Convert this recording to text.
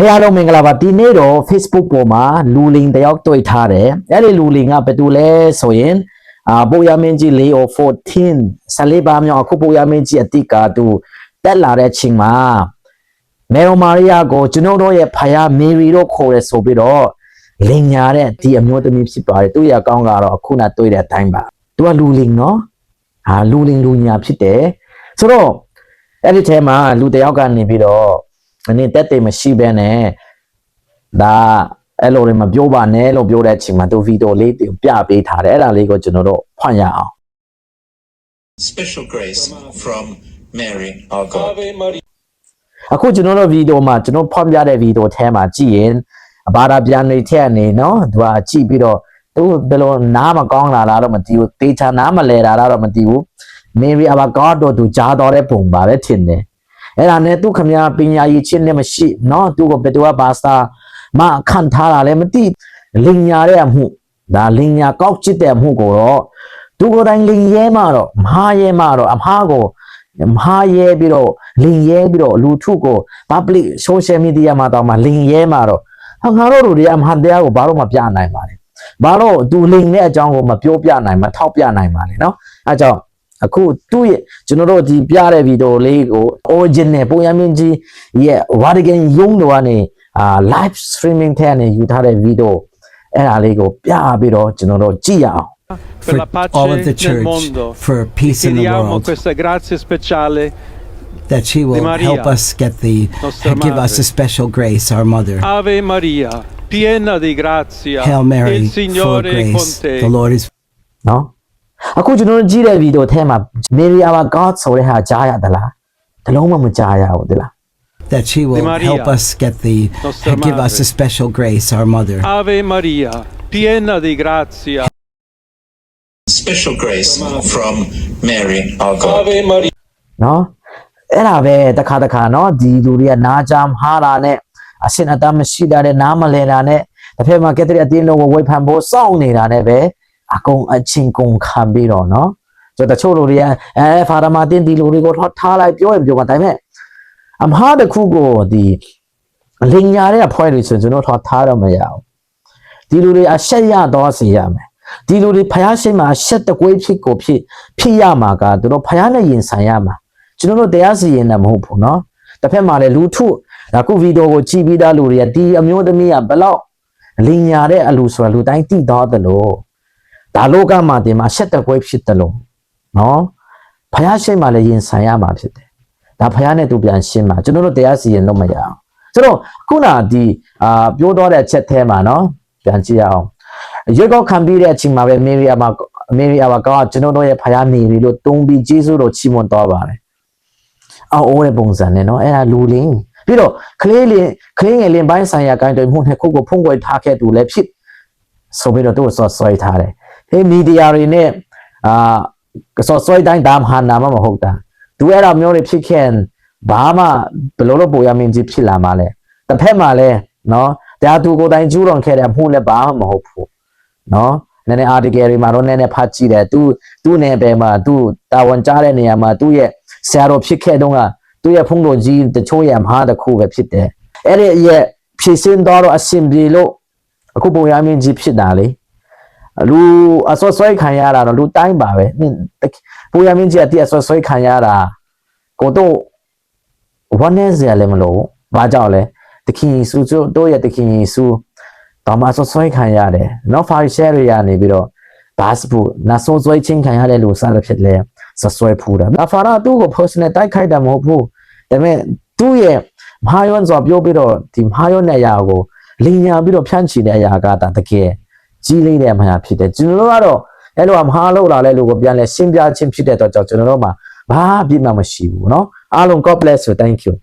ဟဲ့အားလုံးမင်္ဂလာပါဒီနေ့တော့ Facebook ပေါ်မှာလူလင်တယောက်တွေ့ထားတယ်အဲ့ဒီလူလင်ကဘယ်သူလဲဆိုရင်အာပိုရမင်းကြီးလေး14 14ပါမြောက်အခုပိုရမင်းကြီးအတိတ်ကသူတက်လာတဲ့ချိန်မှာမေရိုမာရီယာကိုကျွန်တော်တို့ရဲ့ဖယားမေရီတို့ခေါ်ရဆိုပြီးတော့လင်ညာတဲ့ဒီအမျိုးသမီးဖြစ်ပါတယ်သူ့ရဲ့အကောင့်ကတော့အခုနတွေ့တဲ့အတိုင်းပါသူကလူလင်နော်ဟာလူလင်လူညာဖြစ်တယ်ဆိုတော့အဲ့ဒီထဲမှာလူတယောက်ကနေပြီးတော့ အနေတက်တယ်မရှိဘဲနဲ့ဒါအဲ့လိုတွေမပြောပါနဲ့လို့ပြောတဲ့အချိန်မှာသူဗီဒီယိုလေးတင်ပြပေးထားတယ်အဲ့ဒါလေးကိုကျွန်တော်တို့ဖွင့်ရအောင် Special grace from Mary, our God. Ave Maria. အခုကျွန်တော်တို့ဗီဒီယိုမှာကျွန်တော်ဖွင့်ပြတဲ့ဗီဒီယိုထဲမှာကြည့်ရင်အဘာသာပြန်တွေထက်နေနော်သူကကြည့်ပြီးတော့သူဘယ်လိုနားမကောင်းလာလားတော့မသိဘူးတေချာနားမလဲတာတော့မသိဘူး Mary our God တို့သူကြားတော်တဲ့ပုံပါပဲထင်တယ် အဲ့ဒါနဲ့သူခမညာပညာရည်ချင်းနဲ့မရှိနော်သူကဘယ်သူကဘာသာမခံထားတာလည်းမသိလင်ညာတဲ့အမှုဒါလင်ညာကောက်ချစ်တဲ့အမှုကိုတော့သူကိုယ်တိုင်လင်ရဲမှာတော့မဟာရဲမှာတော့အမှားကိုမဟာရဲပြီးတော့လင်ရဲပြီးတော့လူထုကို public social media မှာတော့မှလင်ရဲမှာတော့ဟာငါတို့လူတွေအမှန်တရားကိုဘာလို့မပြနိုင်ပါလဲဘာလို့သူလင်တဲ့အကြောင်းကိုမပြောပြနိုင်မထောက်ပြနိုင်ပါလဲเนาะအဲကြောင့် အခုသူ့ရဲ့ကျွန်တော်တို့ဒီပြတဲ့ဗီဒီယိုလေးကို original ပုံရမင်းကြီးရဲ့ Vatican ရုံးတော်ကနေအာ live streaming ထဲကနေယူထားတဲ့ဗီဒီယိုအဲ့ဒါလေးကိုပြပြီးတော့ကျွန်တော်တို့ကြည့်ရအောင် per for la pace all of the nel church, mondo. for peace in the Chiediamo world, questa grazia speciale. that she will Maria, help us get the, nostra give us madre. a special grace, our mother. Ave Maria, piena di grazia. Hail Mary, il full of Signore è con grace. te. The Lord is နော် အခုကျွန်တော်တို့ကြည့်တဲ့ဗီဒီယိုထဲမှာ Mary our God ဆိုတဲ့ဟာကြားရသလားတလုံးမှမကြားရဘူးတလား that she will Maria, help us get the, nostra give us madre. a special grace, our mother. Ave Maria, piena di grazia. Special grace from Mary, our God. Ave Maria. နော်အဲ့ဒါပဲတစ်ခါတစ်ခါနော်ဒီလူတွေကနားကြမ်းဟာတာနဲ့အစင်အတမ်းမရှိတာနဲ့နားမလဲတာနဲ့တစ်ဖက်မှာကက်သလစ်အတင်းလုံးကိုဝိဖန်ဖို့စောင့်နေတာနဲ့ပဲ အကုန်အချင်းကုန်ခံပြီးတော့နော်ဆိုတော့တချို့လူတွေကအဲဖာရမာတင်ဒီလူတွေကိုထောက်ထားလိုက်ပြောရင်ပြောမှာဒါပေမဲ့အမဟာတစ်ခုကိုဒီလင်ညာတဲ့အဖွဲ့တွေဆိုကျွန်တော်ထောက်ထားတော့မရဘူးဒီလူတွေအဆက်ရတော့စီရမယ်ဒီလူတွေဖယားရှိမှအဆက်တကွေးဖြစ်ကိုဖြစ်ဖြစ်ရမှာကသူတို့ဖယားနဲ့ရင်ဆိုင်ရမှာ ကျွန်တော်တို့တရားစီရင်တာမဟုတ်ဘူးเนาะတစ်ဖက်မှာလည်းလူထုဒါခုဗီဒီယိုကိုကြည့်ပြီးသားလူတွေကဒီအမျိုးသမီးကဘလောက်လင်ညာတဲ့အလူဆိုတာလူတိုင်းသိတော့တယ်လို့ ဒါလောကမှာတင်မှာရှက်တကွဲဖြစ်တယ်လို့နော်ဖះရှိမှလည်းရင်ဆိုင်ရမှာဖြစ်တယ်ဒါဖះနဲ့သူပြန်ရှင်းမှာကျွန်တော်တို့တရားစီရင်လို့မရအောင်ဆိုတော့ခုနဒီအာပြောတော့တဲ့အချက်ထဲမှာနော်ပြန်ကြည့်ရအောင်ရွေးကောက်ခံပြီးတဲ့အချိန်မှာပဲမေရီယာမှာမေရီယာကကျွန်တော်တို့ရဲ့ဖះနေပြီလို့တုံးပြီးဂျေဆုတော်ချီးမွမ်းတော်ပါတယ်အော်အိုးတဲ့ပုံစံနဲ့နော်အဲ့ဒါလူလင်းပြီးတော့ကလေးလင်ကလေးငယ်လင်ပိုင်းဆိုင်ရာကိုင်းတွေမှုနဲ့ခုကိုဖုံးကွယ်ထားခဲ့သူလည်းဖြစ်ဆိုပြီးတော့သူ့ကိုစော်ဆွဲထားတယ် ဟေးမီဒီယာတွေနဲ့အာစော်စွอยတိုင်းဒါမှနာမမဟုတ်တာသူအဲ့ဒါမျိုးတွေဖြစ်ခဲ့ဘာမှဘလို့လို့ပေါ်ရမင်းကြီးဖြစ်လာမှလဲတစ်ဖက်မှာလဲနော်တရားသူကိုယ်တိုင်ကျူးလွန်ခဲ့တဲ့အမှုလည်းဘာမှမဟုတ်ဘူးနော်နည်းနည်း article တွေမှာတော့နည်းနည်းဖတ်ကြည့်တယ်သူသူ့နယ်ပယ်မှာသူတာဝန်ကြားတဲ့နေရာမှာသူ့ရဲ့ဆရာတော်ဖြစ်ခဲ့တုန်းကသူ့ရဲ့ဖုန်းတော်ကြီးတချို့ရမှာတခုပဲဖြစ်တယ်အဲ့ဒီရဲ့ဖြည့်စင်းသွားတော့အဆင်ပြေလို့အခုပုံရမင်းကြီးဖြစ်တာလေ လူအစောဆွဲခံရတာတော့လူတိုင်းပါပဲပုံရမင်းကြီးအတိအစောဆွဲခံရတာကိုတော့ဝမ်းနေစရာလည်းမလိုဘာကြောင့်လဲတခင်ယေရှုတို့ရဲ့တခင်ယေရှုတော့မအစောဆွဲခံရတယ်နော်ဖာရီရှဲတွေရနေပြီးတော့ဘာစဘူးနာဆိုးဆွဲချင်းခံရတဲ့လူစားရဖြစ်လဲစဆွဲဖူးတာအဖာရာသူ့ကို personal တိုက်ခိုက်တာမဟုတ်ဘူးဒါပေမဲ့သူ့ရဲ့မဟာယောဆိုပြောပြီးတော့ဒီမဟာယောနဲ့အရာကိုလင်ညာပြီးတော့ဖြန့်ချီတဲ့အရာကဒါတကယ် ကြီးလေးတဲ့အမှာဖြစ်တယ်ကျွန်တော်တို့ကတော့အဲ့လိုမဟာလောက်လာတဲ့လူကိုပြန်လဲရှင်းပြချင်းဖြစ်တဲ့တော့ကြောင့်ကျွန်တော်တို့မှာဘာအပြစ်မှမရှိဘူးเนาะအားလုံး God bless you thank you